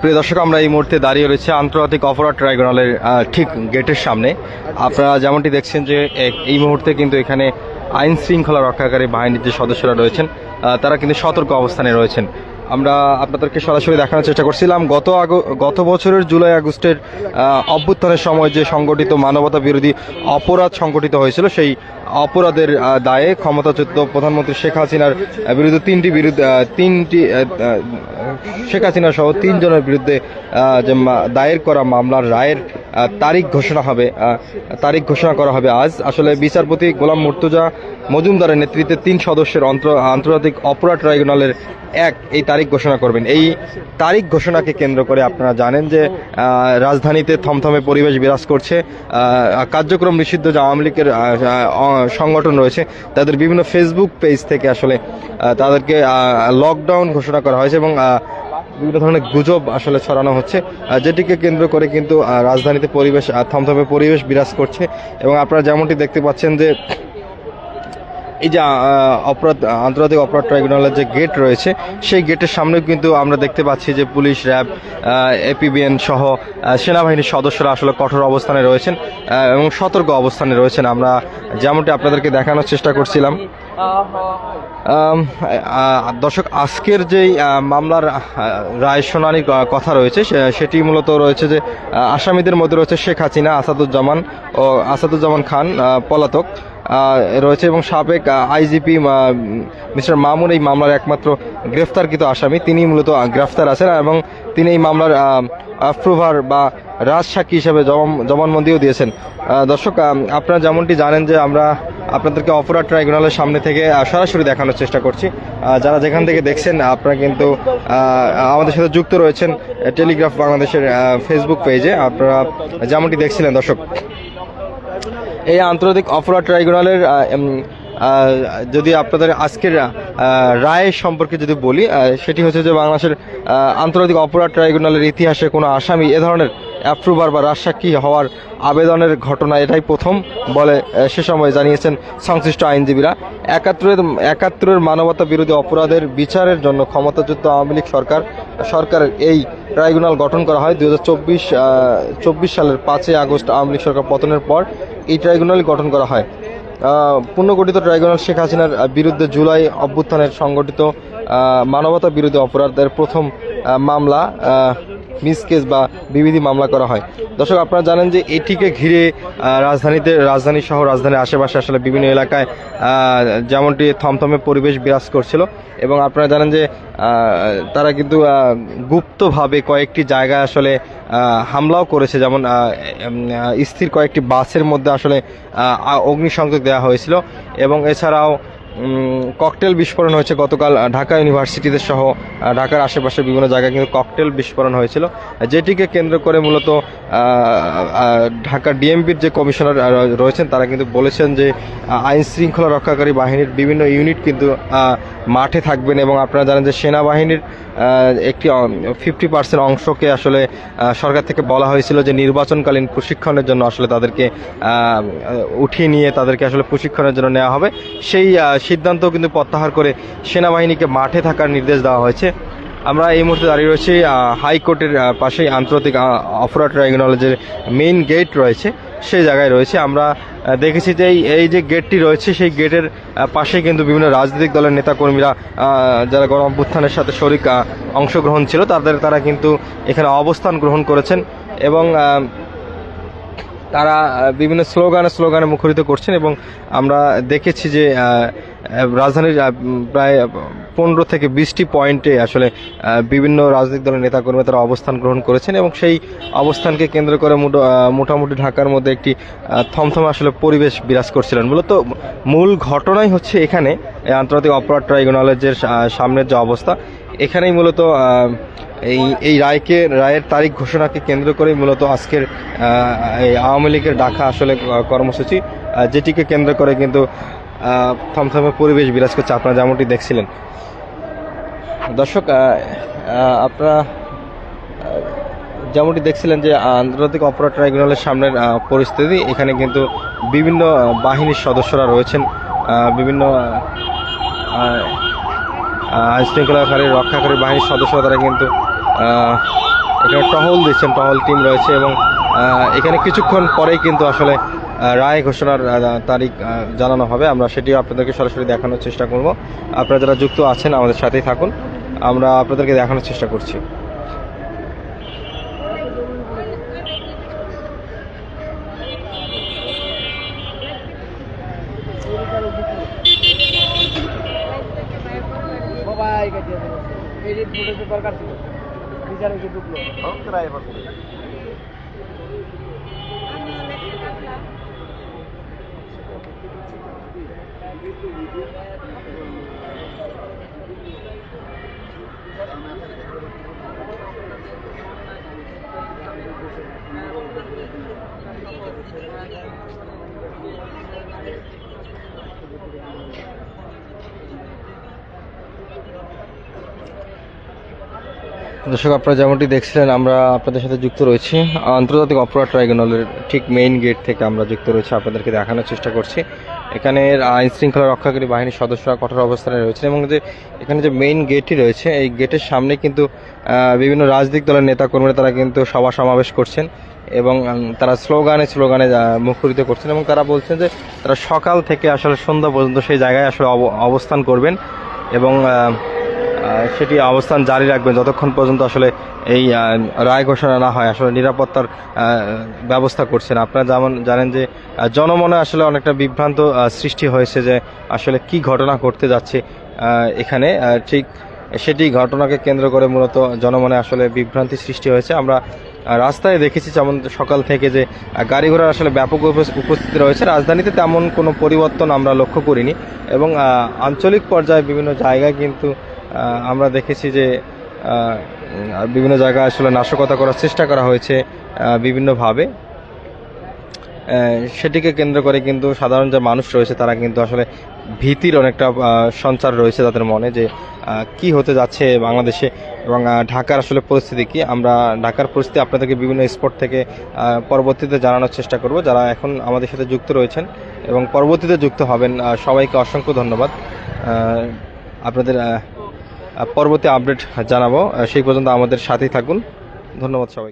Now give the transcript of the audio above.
প্রিয় দর্শক, আমরা এই মুহূর্তে দাঁড়িয়ে রয়েছে আন্তর্জাতিক অপরাধ ট্রাইব্যুনালের ঠিক গেটের সামনে। আপনারা যেমনটি দেখছেন যে এই মুহূর্তে কিন্তু এখানে আইন শৃঙ্খলা রক্ষাকারী বাহিনীর যে সদস্যরা রয়েছেন তারা কিন্তু সতর্ক অবস্থানে রয়েছেন। আমরা আপনাদেরকে সরাসরি দেখানোর চেষ্টা করছিলাম। গত গত বছরের জুলাই আগস্টের অভ্যুত্থানের সময় যে সংগঠিত মানবতা বিরোধী অপরাধ সংগঠিত হয়েছিল, সেই অপরাধের দায়ে ক্ষমতাচ্যুত প্রধানমন্ত্রী শেখ হাসিনার বিরুদ্ধে তিনটি বিরুদ্ধে তিনটি শেখ হাসিনা সহ তিনজনের বিরুদ্ধে যে দায়ের করা মামলার রায়ের তারিখ ঘোষণা হবে তারিখ ঘোষণা করা হবে আজ। আসলে বিচারপতি গোলাম মুর্তুজা মজুমদারের নেতৃত্বে তিন সদস্যের আন্তর্জাতিক অপরাধ ট্রাইব্যুনালের এক, এই তারিখ ঘোষণা করবেন। এই তারিখ ঘোষণাকে কেন্দ্র করে আপনারা জানেন যে রাজধানীতে থমথমে পরিবেশ বিরাজ করছে। কার্যক্রম নিষিদ্ধ যে আওয়ামী লীগের সংগঠন রয়েছে, তাদের বিভিন্ন ফেসবুক পেজ থেকে আসলে তাদেরকে লকডাউন ঘোষণা করা হয়েছে এবং বিভিন্ন ধরনের গুজব আসলে ছড়ানো হচ্ছে যেটিকে কেন্দ্র করে কিন্তু রাজধানীতে পরিবেশ থমথমে পরিবেশ বিরাজ করছে। এবং আপনারা যেমনটি দেখতে পাচ্ছেন যে এই যে অপরাধ, আন্তর্জাতিক অপরাধ ট্রাইব্যুনালের যে গেট রয়েছে, সেই গেটের সামনেও কিন্তু আমরা দেখতে পাচ্ছি যে পুলিশ, র্যাব এপিবিএন সহ সেনাবাহিনীর সদস্যরা আসলে কঠোর অবস্থানে রয়েছেন এবং সতর্ক অবস্থানে রয়েছেন। আমরা যেমনটি আপনাদেরকে দেখানোর চেষ্টা করছিলাম দর্শক, আজকের যেই মামলার রায় শুনানির কথা রয়েছে সেটি মূলত রয়েছে যে, আসামিদের মধ্যে রয়েছে শেখ হাসিনা, আসাদুজ্জামান ও আসাদুজ্জামান খান পলাতক। রয়েছে এবং সাবেক আইজিপি মিস্টার মামুন এই মামলার একমাত্র গ্রেফতারকৃত আসামি। তিনি মূলত গ্রেফতার আছেন এবং তিনি এই মামলার অ্যাপ্রুভার বা রাজসাক্ষী হিসেবে জবান- জবানবন্দিও দিয়েছেন। দর্শক আপনারা যেমনটি জানেন যে আমরা আপনাদেরকে অপরাধ ট্রাইব্যুনালের সামনে থেকে সরাসরি দেখানোর চেষ্টা করছি। যারা যেখান থেকে দেখছেন, আপনারা কিন্তু আমাদের সাথে যুক্ত রয়েছেন টেলিগ্রাফ বাংলাদেশের ফেসবুক পেজে আপনারা যেমনটি দেখছিলেন, দর্শক এই আন্তর্জাতিক অপরাধ ট্রাইব্যুনালের যদি আপনাদের আজকের রায় সম্পর্কে যদি বলি সেটি হচ্ছে যে বাংলাদেশের আন্তর্জাতিক অপরাধ ট্রাইব্যুনালের ইতিহাসে কোনো আসামি এ ধরনের অ্যাপ্রুভার বা রাজসাক্ষী হওয়ার আবেদনের ঘটনা এটাই প্রথম বলে সে সময় জানিয়েছেন সংশ্লিষ্ট আইনজীবীরা। একাত্তরের একাত্তরের মানবতা বিরোধী অপরাধের বিচারের জন্য ক্ষমতাযুক্ত আওয়ামী লীগ সরকার সরকারের এই ট্রাইব্যুনাল গঠন করা হয় দু হাজার সালের পাঁচই আগস্ট আওয়ামী লীগ সরকার পতনের পর এই ট্রাইব্যুনাল গঠন করা হয়। পুনর্গঠিত ট্রাইব্যুনাল শেখ হাসিনার বিরুদ্ধে জুলাই অভ্যুত্থানের সংগঠিত মানবতা বিরোধী অপরাধের প্রথম মামলা মিস কেস বা বিবিধি মামলা করা হয়। দর্শক, আপনারা জানেন যে এটিকে ঘিরে রাজধানীতে, রাজধানী সহ রাজধানীর আশেপাশে আসলে বিভিন্ন এলাকায় যেমনটি থমথমে পরিবেশ বিরাজ করছিল এবং আপনারা জানেন যে তারা কিন্তু গুপ্তভাবে কয়েকটি জায়গায় আসলে হামলাও করেছে। যেমন স্থির কয়েকটি বাসের মধ্যে আসলে অগ্নিসংযোগ দেওয়া হয়েছিল এবং এছাড়াও ককটেল বিস্ফোরণ হয়েছে গতকাল ঢাকা ইউনিভার্সিটিতে সহ ঢাকার আশেপাশে বিভিন্ন জায়গায় কিন্তু ককটেল বিস্ফোরণ হয়েছিল যেটিকে কেন্দ্র করে মূলত ঢাকা ডিএমপির যে কমিশনার রয়েছেন তারা কিন্তু বলেছেন যে আইন শৃঙ্খলা রক্ষাকারী বাহিনীর বিভিন্ন ইউনিট কিন্তু মাঠে থাকবেন এবং আপনারা জানেন যে সেনাবাহিনীর একটি ফিফটি পার্সেন্ট অংশকে আসলে সরকার থেকে বলা হয়েছিল যে নির্বাচনকালীন প্রশিক্ষণের জন্য আসলে তাদেরকে উঠিয়ে নিয়ে তাদেরকে আসলে প্রশিক্ষণের জন্য নেওয়া হবে। সেই আহ, সিদ্ধান্ত কিন্তু প্রত্যাহার করে সেনাবাহিনীকে মাঠে থাকার নির্দেশ দেওয়া হয়েছে। আমরা এই মুহূর্তে দাঁড়িয়ে রয়েছি হাইকোর্টের পাশেই আন্তর্জাতিক অপরাধ ট্রাইব্যুনালের মেইন গেট রয়েছে, সেই জায়গায় রয়েছে। আমরা দেখেছি যে এই- যে গেটটি রয়েছে, সেই গেটের পাশে কিন্তু বিভিন্ন রাজনৈতিক দলের নেতাকর্মীরা যারা গণ অভ্যুত্থানের সাথে শরিক অংশগ্রহণ ছিল, তাদের, তারা কিন্তু এখানে অবস্থান গ্রহণ করেছেন এবং তারা বিভিন্ন স্লোগানে স্লোগানে মুখরিত করছেন এবং আমরা দেখেছি যে রাজধানীর প্রায় পনেরো থেকে বিশটি পয়েন্টে আসলে বিভিন্ন রাজনৈতিক দলের নেতাকর্মী তারা অবস্থান গ্রহণ করেছেন এবং সেই অবস্থানকে কেন্দ্র করে মোটা- মোটামুটি ঢাকার মধ্যে একটি থমথমে আসলে পরিবেশ বিরাজ করছিলেন। মূলত মূল ঘটনাই হচ্ছে এখানে আন্তর্জাতিক অপরাধ ট্রাইব্যুনালের যে সামনের যে অবস্থা, এখানেই মূলত এই এই রায়কে রায়ের তারিখ ঘোষণাকে কেন্দ্র করেই মূলত আজকের এই আওয়ামী লীগের ডাকা আসলে কর্মসূচি যেটিকে কেন্দ্র করে কিন্তু থমথমে পরিবেশ বিরাজ করছে আপনারা যেমনটি দেখছিলেন। দর্শক আপনারা যেমনটি দেখছিলেন যে আন্তর্জাতিক অপরাধ ট্রাইব্যুনালের সামনের পরিস্থিতি এখানে কিন্তু বিভিন্ন বাহিনীর সদস্যরা রয়েছেন বিভিন্ন আহ, আহ, আইন শৃঙ্খলাকারী রক্ষাকারী বাহিনীর সদস্যরা তারা কিন্তু এখানে টহল দিচ্ছেন, টহল টিম রয়েছে এবং এখানে কিছুক্ষণ পরেই কিন্তু আসলে রায় ঘোষণার তারিখ জানানো হবে। আমরা সেটিও আপনাদেরকে সরাসরি দেখানোর চেষ্টা করব। আপনারা যারা যুক্ত আছেন, আমাদের সাথেই থাকুন। আমরা আপনাদেরকে দেখানোর চেষ্টা করছি। এই যে करायची दुखलो म्हणून किराया बसतो Thank you. দর্শক, আপনারা যেমনটি দেখছিলেন, আমরা আপনাদের সাথে যুক্ত রয়েছি। আন্তর্জাতিক অপরাধ ট্রাইব্যুনালের ঠিক মেইন গেট থেকে আমরা যুক্ত রয়েছি। আপনাদেরকে দেখানোর চেষ্টা করছি। এখানে আইন শৃঙ্খলা রক্ষাকারী বাহিনীর সদস্যরা কঠোর অবস্থানে রয়েছেন এবং যে এখানে যে মেইন গেটটি রয়েছে, এই গেটের সামনে কিন্তু বিভিন্ন রাজনৈতিক দলের নেতাকর্মীরা তারা কিন্তু সভা সমাবেশ করছেন এবং তারা স্লোগানে স্লোগানে মুখরিত করছেন এবং তারা বলছেন যে তারা সকাল থেকে আসলে সন্ধ্যা পর্যন্ত সেই জায়গায় আসলে অব- অবস্থান করবেন এবং সেটি অবস্থান জারি রাখবেন যতক্ষণ পর্যন্ত আসলে এই রায় ঘোষণা না হয়, আসলে নিরাপত্তার ব্যবস্থা করছেন। আপনারা যেমন জানেন যে জনমনে আসলে অনেকটা বিভ্রান্ত সৃষ্টি হয়েছে যে আসলে কি ঘটনা ঘটতে যাচ্ছে এখানে। ঠিক সেটি ঘটনাকে কেন্দ্র করে মূলত জনমনে আসলে বিভ্রান্তি সৃষ্টি হয়েছে। আমরা রাস্তায় দেখেছি যেমন সকাল থেকে যে গাড়ি ঘোড়ার আসলে ব্যাপক উপ- উপস্থিতি রয়েছে। রাজধানীতে তেমন কোনো পরিবর্তন আমরা লক্ষ্য করিনি এবং আঞ্চলিক পর্যায়ে বিভিন্ন জায়গায় কিন্তু আমরা দেখেছি যে বিভিন্ন জায়গায় আসলে নাশকতা করার চেষ্টা করা হয়েছে বিভিন্নভাবে। সেটিকে কেন্দ্র করে কিন্তু সাধারণ যে মানুষ রয়েছে, তারা কিন্তু আসলে ভীতির অনেকটা সঞ্চার রয়েছে তাদের মনে যে কি হতে যাচ্ছে বাংলাদেশে এবং ঢাকার আসলে পরিস্থিতি কি। আমরা ঢাকার পরিস্থিতি আপনাদেরকে বিভিন্ন স্পট থেকে পরবর্তীতে জানানোর চেষ্টা করব। যারা এখন আমাদের সাথে যুক্ত রয়েছেন এবং পরবর্তীতে যুক্ত হবেন সবাইকে অসংখ্য ধন্যবাদ। আপনাদের পরবর্তী আপডেট জানাব। সেই পর্যন্ত আমাদের সাথেই থাকুন। ধন্যবাদ সবাইকে।